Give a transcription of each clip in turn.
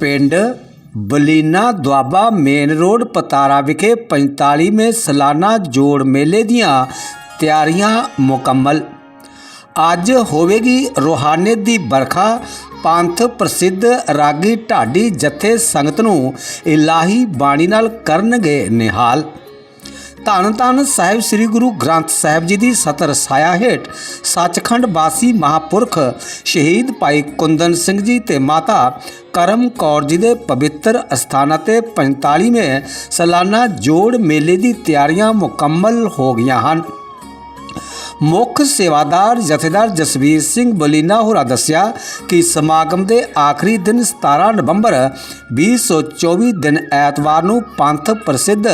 ਪਿੰਡ Balina Doaba main road, Patara ਵਿਖੇ 45ਵੇਂ ਸਾਲਾਨਾ ਜੋੜ ਮੇਲੇ ਦੀਆਂ ਤਿਆਰੀਆਂ ਮੁਕੰਮਲ। ਅੱਜ ਹੋਵੇਗੀ ਰੋਹਾਨੀਅਤ ਦੀ ਬਰਖਾ ਪੰਥ ਪ੍ਰਸਿੱਧ ਰਾਗੀ ਢਾਡੀ ਜਥੇ ਸੰਗਤ ਨੂੰ ਇਲਾਹੀ ਬਾਣੀ ਨਾਲ ਕਰਨਗੇ ਨਿਹਾਲ। ਧੰਨ ਧੰਨ ਸਾਹਿਬ ਸ੍ਰੀ ਗੁਰੂ ਗ੍ਰੰਥ ਸਾਹਿਬ ਜੀ ਦੀ ਸਤਰ ਸਾਇਆ ਹੇਠ ਸੱਚਖੰਡ ਵਾਸੀ ਮਹਾਪੁਰਖ ਸ਼ਹੀਦ ਭਾਈ ਕੁੰਦਨ ਸਿੰਘ ਜੀ ਤੇ ਮਾਤਾ ਕਰਮ ਕੌਰ ਜੀ ਦੇ ਪਵਿੱਤਰ ਅਸਥਾਨਾਂ ਤੇ 45ਵੇਂ ਸਾਲਾਨਾ ਜੋੜ ਮੇਲੇ ਦੀ ਤਿਆਰੀਆਂ ਮੁਕੰਮਲ ਹੋ ਗਈਆਂ ਹਨ। ਮੁੱਖ ਸੇਵਾਦਾਰ ਜਥੇਦਾਰ ਜਸਵੀਰ ਸਿੰਘ ਬਲੀਨਾ ਹੋਰਾਂ ਦੱਸਿਆ ਕਿ ਸਮਾਗਮ ਦੇ ਆਖਰੀ ਦਿਨ 17 ਨਵੰਬਰ 2024 ਦਿਨ ਐਤਵਾਰ ਨੂੰ ਪੰਥ ਪ੍ਰਸਿੱਧ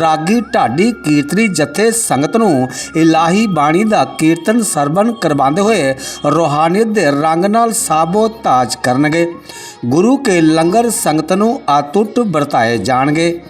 ਰਾਗੀ ਢਾਡੀ ਕੀਰਤਨੀ ਜਥੇ ਸੰਗਤ ਨੂੰ ਇਲਾਹੀ ਬਾਣੀ ਦਾ ਕੀਰਤਨ ਸਰਵਨ ਕਰਵਾਉਂਦੇ ਹੋਏ ਰੋਹਾਨੀਅਤ ਦੇ ਰੰਗ ਨਾਲ ਸਾਬੋ ਤਾਜ ਕਰਨਗੇ। ਗੁਰੂ ਕੇ ਲੰਗਰ ਸੰਗਤ ਨੂੰ ਆਤੁੱਟ ਵਰਤਾਏ ਜਾਣਗੇ।